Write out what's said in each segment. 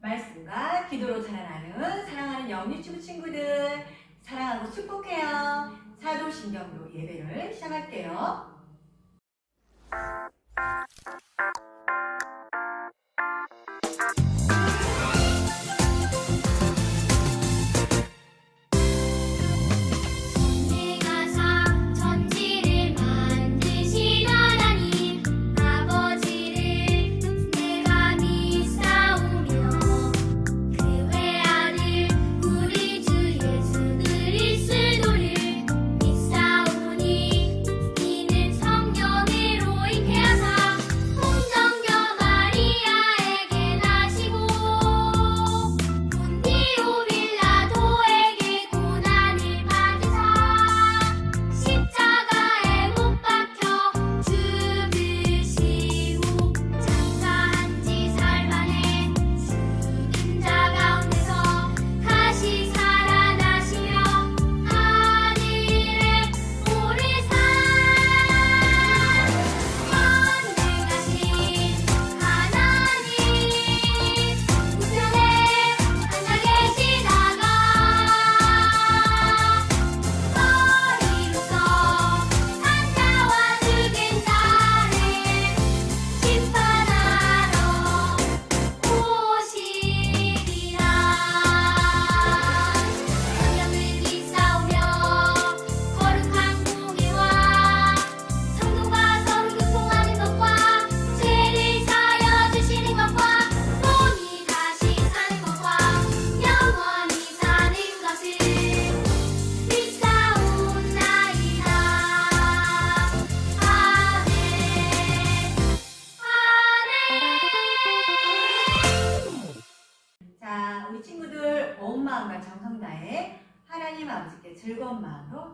말씀과 기도로 자라나는 사랑하는 영유튜브 친구들 사랑하고 축복해요. 사도신경으로 예배를 시작할게요.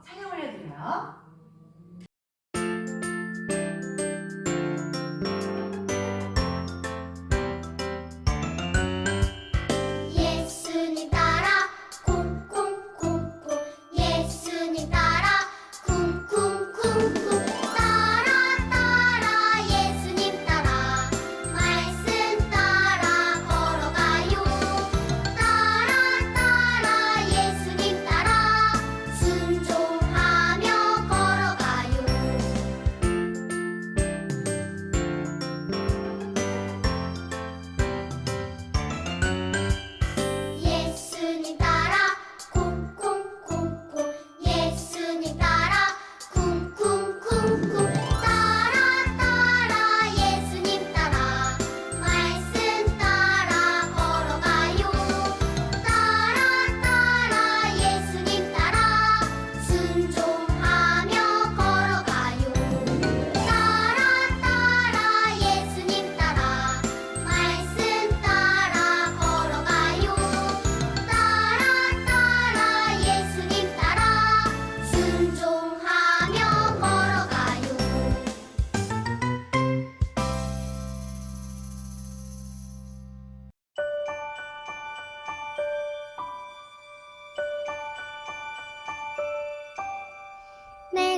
찬양을 해드려요.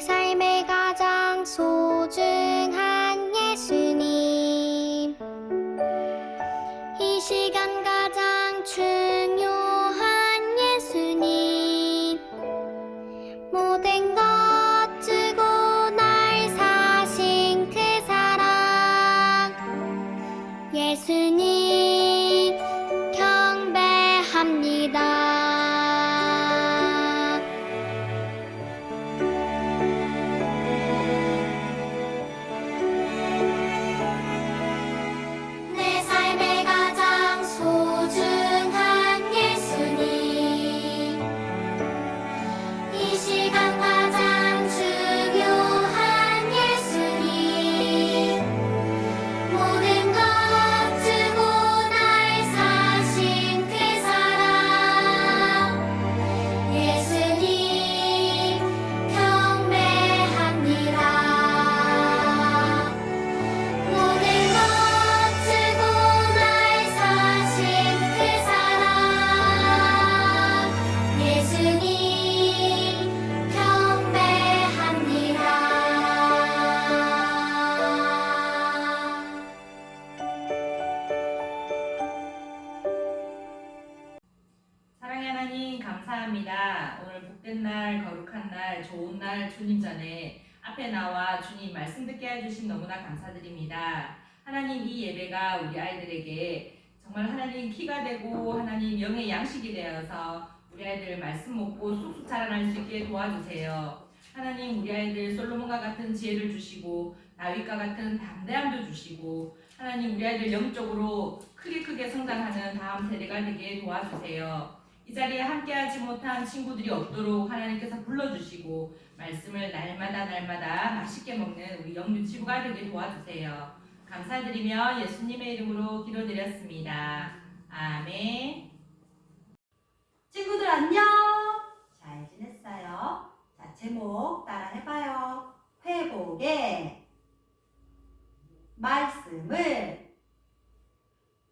삶의 가장 소중 날, 좋은 날 주님 전에 앞에 나와 주님 말씀 듣게 해주신 너무나 감사드립니다. 하나님 이 예배가 우리 아이들에게 정말 하나님 키가 되고 하나님 영의 양식이 되어서 우리 아이들 말씀 먹고 쑥쑥 자라날 수 있게 도와주세요. 하나님 우리 아이들 솔로몬과 같은 지혜를 주시고 다윗과 같은 담대함도 주시고 하나님 우리 아이들 영적으로 크게 크게 성장하는 다음 세대가 되게 도와주세요. 이 자리에 함께하지 못한 친구들이 없도록 하나님께서 불러주시고 말씀을 날마다 날마다 맛있게 먹는 우리 영유치부가 되게 도와주세요. 감사드리며 예수님의 이름으로 기도드렸습니다. 아멘. 친구들 안녕. 잘 지냈어요? 자, 제목 따라 해봐요. 회복의 말씀을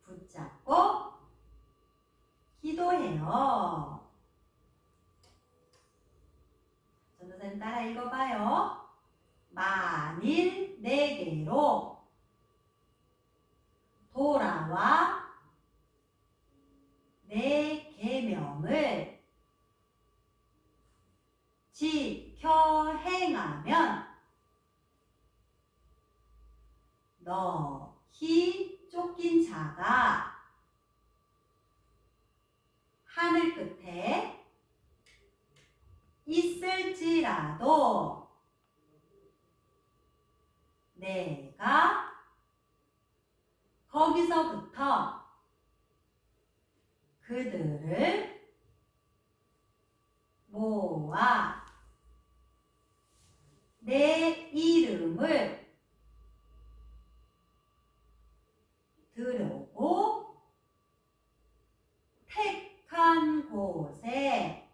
붙잡고 기도해요. 전도사님 따라 읽어봐요. 만일 내게로 돌아와 내 계명을 지켜 행하면 너희 쫓긴 자가 하늘 끝에 있을지라도 내가 거기서부터 그들을 모아 내 이름을 들어오고 택한 곳에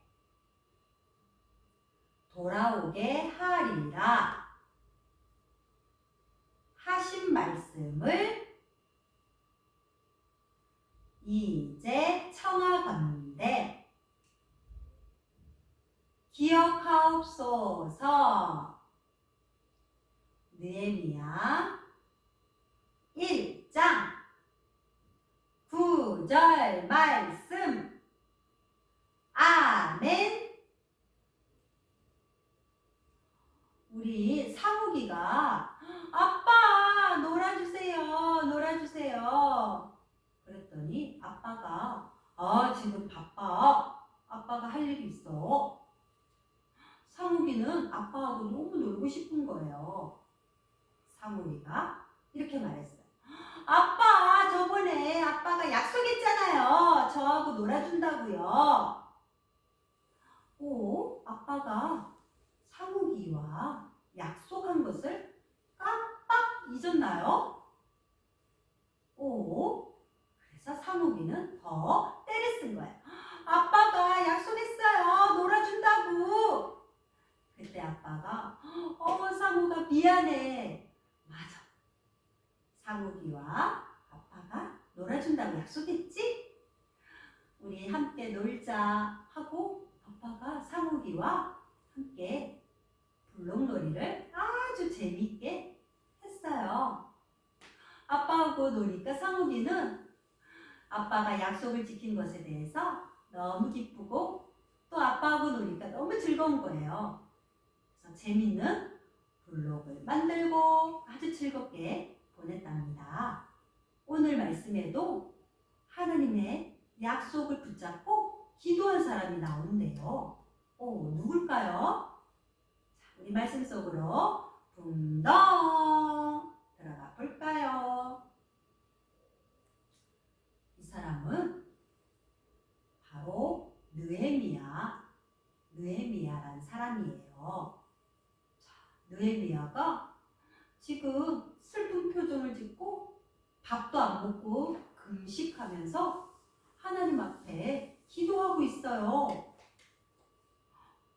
돌아오게 하리라 하신 말씀을 이제 청하건대 기억하옵소서 느헤미야 1장 9절 말씀 아멘 우리 사무기가 아빠 놀아주세요 놀아주세요. 그랬더니 아빠가 아 지금 바빠. 아빠가 할 일이 있어. 상욱이는 아빠하고 너무 놀고 싶은 거예요. 상욱이가 이렇게 말했어요 아빠 저번에 아빠가 약속했잖아요. 저하고 놀아준다고요. 오 아빠가 상욱이와 약속한 것을 깜빡 잊었나요? 오 그래서 상욱이는 더 때를 쓴 거예요. 아빠가 약속했어요. 놀아준다고. 그때 아빠가 어 상욱아 미안해. 맞아. 상욱이와 아빠가 놀아준다고 약속했지? 우리 함께 놀자 하고 아빠가 상욱이와 함께 블록놀이를 아주 재밌게 했어요. 아빠하고 노니까 상욱이는 아빠가 약속을 지킨 것에 대해서 너무 기쁘고 또 아빠하고 노니까 너무 즐거운 거예요. 그래서 재밌는 블록을 만들고 아주 즐겁게 보냈답니다. 오늘 말씀에도 하나님의 약속을 붙잡고 기도한 사람이 나오는데요. 오, 누굴까요? 자, 우리 말씀 속으로 붕덩 들어가 볼까요? 이 사람은 바로 느헤미야, 느헤미야라는 사람이에요. 자, 느헤미야가 지금 슬픈 표정을 짓고 밥도 안 먹고 금식하면서 하나님 앞에 기도하고 있어요.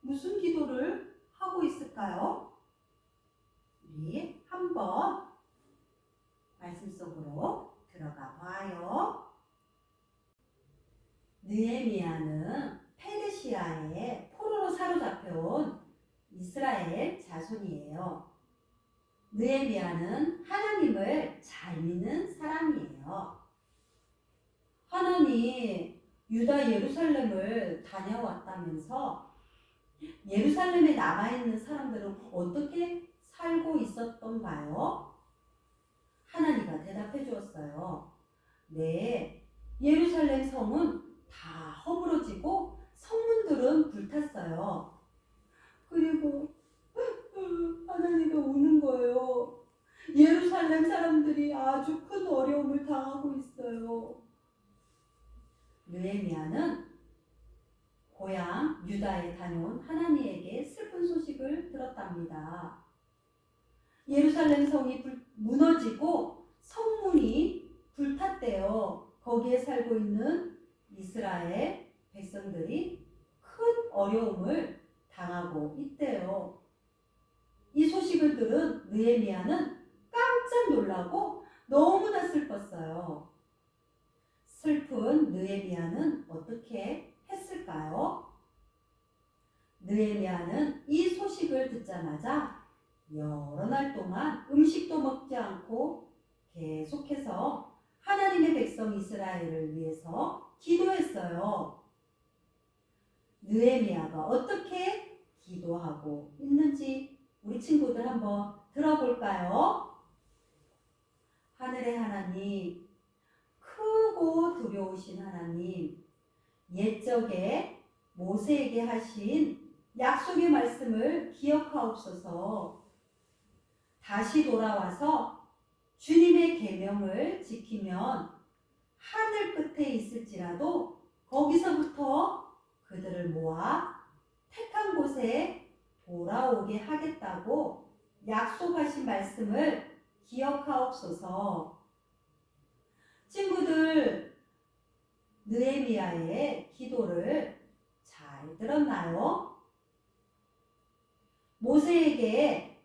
무슨 기도를 하고 있을까요? 우리 한번 말씀 속으로 들어가 봐요. 느헤미야는 페르시아의 포로로 사로잡혀온 이스라엘 자손이에요. 느헤미야는 하나님을 잘 믿는 사람이에요. 하나님, 유다 예루살렘을 다녀왔다면서 예루살렘에 남아 있는 사람들은 어떻게 살고 있었던가요? 하나님가 대답해 주었어요. 네, 예루살렘 성은 다 허물어지고 성문들은 불탔어요. 그리고 하나님이 우는 거예요. 예루살렘 사람들이 아주 큰 어려움을 당하고 있어요. 느헤미야는 고향 유다에 다녀온 하나님에게 슬픈 소식을 들었답니다. 예루살렘 성이 불- 무너지고 성문이 불탔대요. 거기에 살고 있는 이스라엘 백성들이 큰 어려움을 당하고 있대요. 이 소식을 들은 느헤미야는 깜짝 놀라고 너무나 슬펐어요. 슬픈 느헤미야는 어떻게 했을까요? 느헤미야는 이 소식을 듣자마자 여러 날 동안 음식도 먹지 않고 계속해서 하나님의 백성 이스라엘을 위해서 기도했어요. 느헤미야가 어떻게 기도하고 있는지 우리 친구들 한번 들어볼까요? 하늘의 하나님, 크고 두려우신 하나님, 옛적에 모세에게 하신 약속의 말씀을 기억하옵소서. 다시 돌아와서 주님의 계명을 지키면 하늘 끝에 있을지라도 거기서부터 그들을 모아 택한 곳에 돌아오게 하겠다고 약속하신 말씀을 기억하옵소서. 친구들, 느헤미야의 기도를 잘 들었나요? 모세에게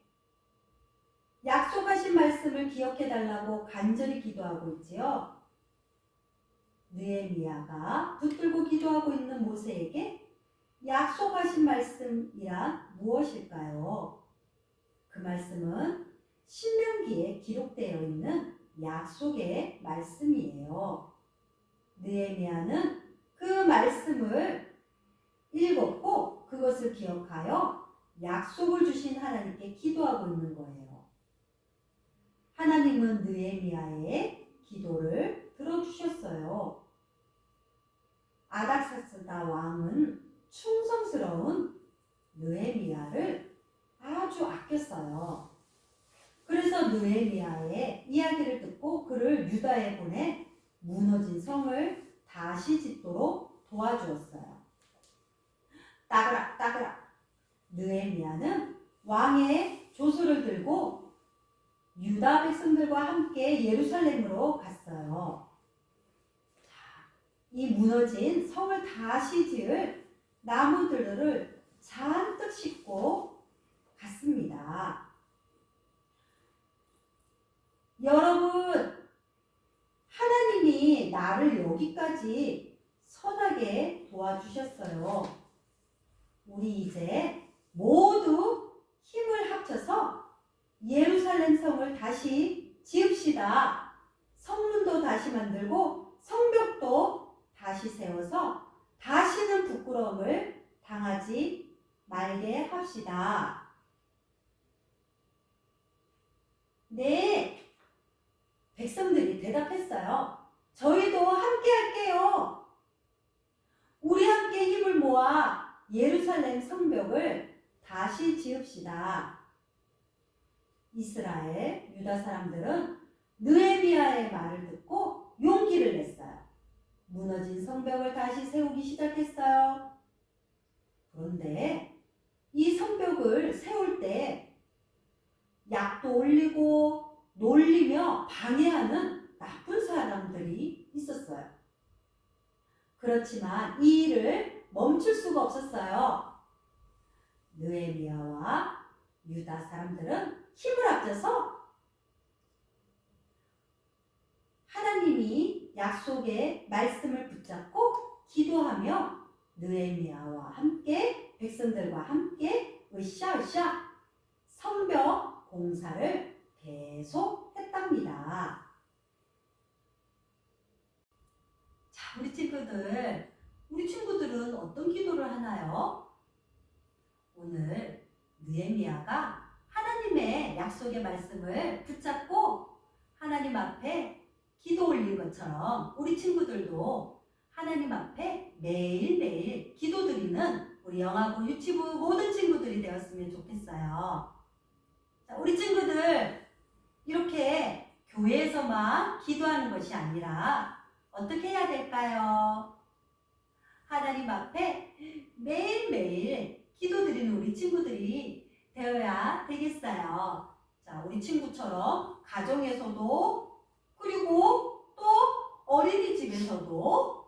약속하신 말씀을 기억해 달라고 간절히 기도하고 있지요. 느헤미야가 붙들고 기도하고 있는 모세에게 약속하신 말씀이란 무엇일까요? 그 말씀은 신명기에 기록되어 있는 약속의 말씀이에요. 느헤미야는 그 말씀을 읽었고 그것을 기억하여 약속을 주신 하나님께 기도하고 있는 거예요. 하나님은 느헤미야의 기도를 들어주셨어요. 아닥사스다 왕은 충성스러운 느헤미야를 아주 아꼈어요. 그래서 느헤미야의 이야기를 듣고 그를 유다에 보내 무너진 성을 다시 짓도록 도와주었어요. 따그락 따그락 느헤미야는 왕의 조소를 들고 유다 백성들과 함께 예루살렘으로 갔어요. 자, 이 무너진 성을 다시 지을 나무들을 잔뜩 싣고 갔습니다. 여러분, 하나님이 나를 여기까지 선하게 도와주셨어요. 우리 이제 모두 힘을 합쳐서 예루살렘 성을 다시 지읍시다. 성문도 다시 만들고 성벽도 다시 세워서 다시는 부끄러움을 당하지 말게 합시다. 네. 백성들이 대답했어요. 저희도 함께 할게요. 우리 함께 힘을 모아 예루살렘 성벽을 다시 지읍시다. 이스라엘, 유다 사람들은 느헤미야의 말을 듣고 용기를 냈어요. 무너진 성벽을 다시 세우기 시작했어요. 그런데 이 성벽을 세울 때 약도 올리고 놀리며 방해하는 나쁜 사람들이 있었어요. 그렇지만 이 일을 멈출 수가 없었어요. 느헤미야와 유다 사람들은 힘을 합쳐서 하나님이 약속의 말씀을 붙잡고 기도하며 느헤미야와 함께 백성들과 함께 으쌰으쌰 성벽 공사를 계속 했답니다. 자, 우리 친구들 우리 친구들은 어떤 기도를 하나요? 오늘 느헤미야가 하나님의 약속의 말씀을 붙잡고 하나님 앞에 기도 올린 것처럼 우리 친구들도 하나님 앞에 매일매일 기도 드리는 우리 영화부 유치부 모든 친구들이 되었으면 좋겠어요. 자, 우리 친구들 이렇게 교회에서만 기도하는 것이 아니라 어떻게 해야 될까요? 하나님 앞에 매일매일 기도드리는 우리 친구들이 되어야 되겠어요. 자, 우리 친구처럼 가정에서도 그리고 또 어린이집에서도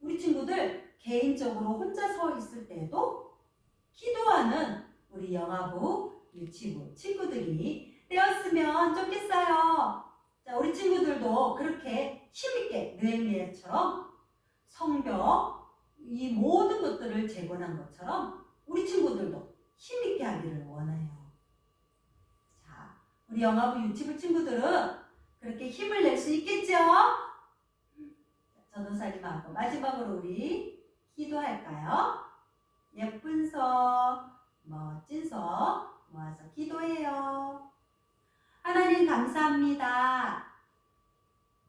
우리 친구들 개인적으로 혼자 서 있을 때도 기도하는 우리 영화부, 유치부 친구들이 되었으면 좋겠어요. 자, 우리 친구들도 그렇게 힘있게 느헤미야처럼 성경 이 모든 것들을 재건한 것처럼 우리 친구들도 힘있게 하기를 원해요. 자, 우리 영화부 유치부 친구들은 그렇게 힘을 낼 수 있겠죠? 전도사님하고 마지막으로 우리 기도할까요? 예쁜 서, 멋진 서 모아서 기도해요. 하나님 감사합니다.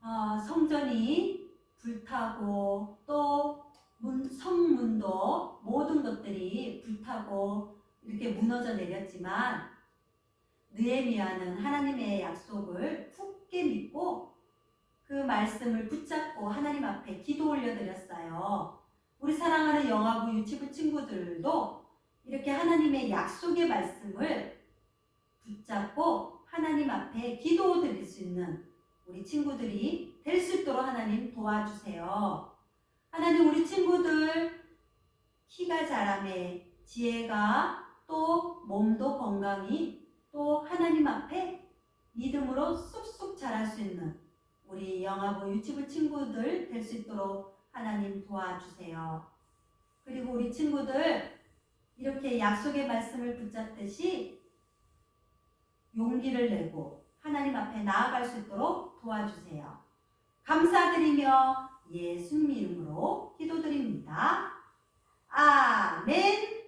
어, 성전이 불타고 또 문, 성문도 모든 것들이 불타고 이렇게 무너져 내렸지만 느헤미야는 하나님의 약속을 굳게 믿고 그 말씀을 붙잡고 하나님 앞에 기도 올려드렸어요. 우리 사랑하는 영화부 유치부 친구들도 이렇게 하나님의 약속의 말씀을 붙잡고 하나님 앞에 기도 드릴 수 있는 우리 친구들이 될 수 있도록 하나님 도와주세요. 하나님 우리 친구들 키가 자라매 지혜가 또 몸도 건강히 또 하나님 앞에 믿음으로 쑥쑥 자랄 수 있는 우리 영화부 유치부 친구들 될 수 있도록 하나님 도와주세요. 그리고 우리 친구들 이렇게 약속의 말씀을 붙잡듯이 용기를 내고 하나님 앞에 나아갈 수 있도록 도와주세요. 감사드리며 예수님 이름으로 기도드립니다. 아멘.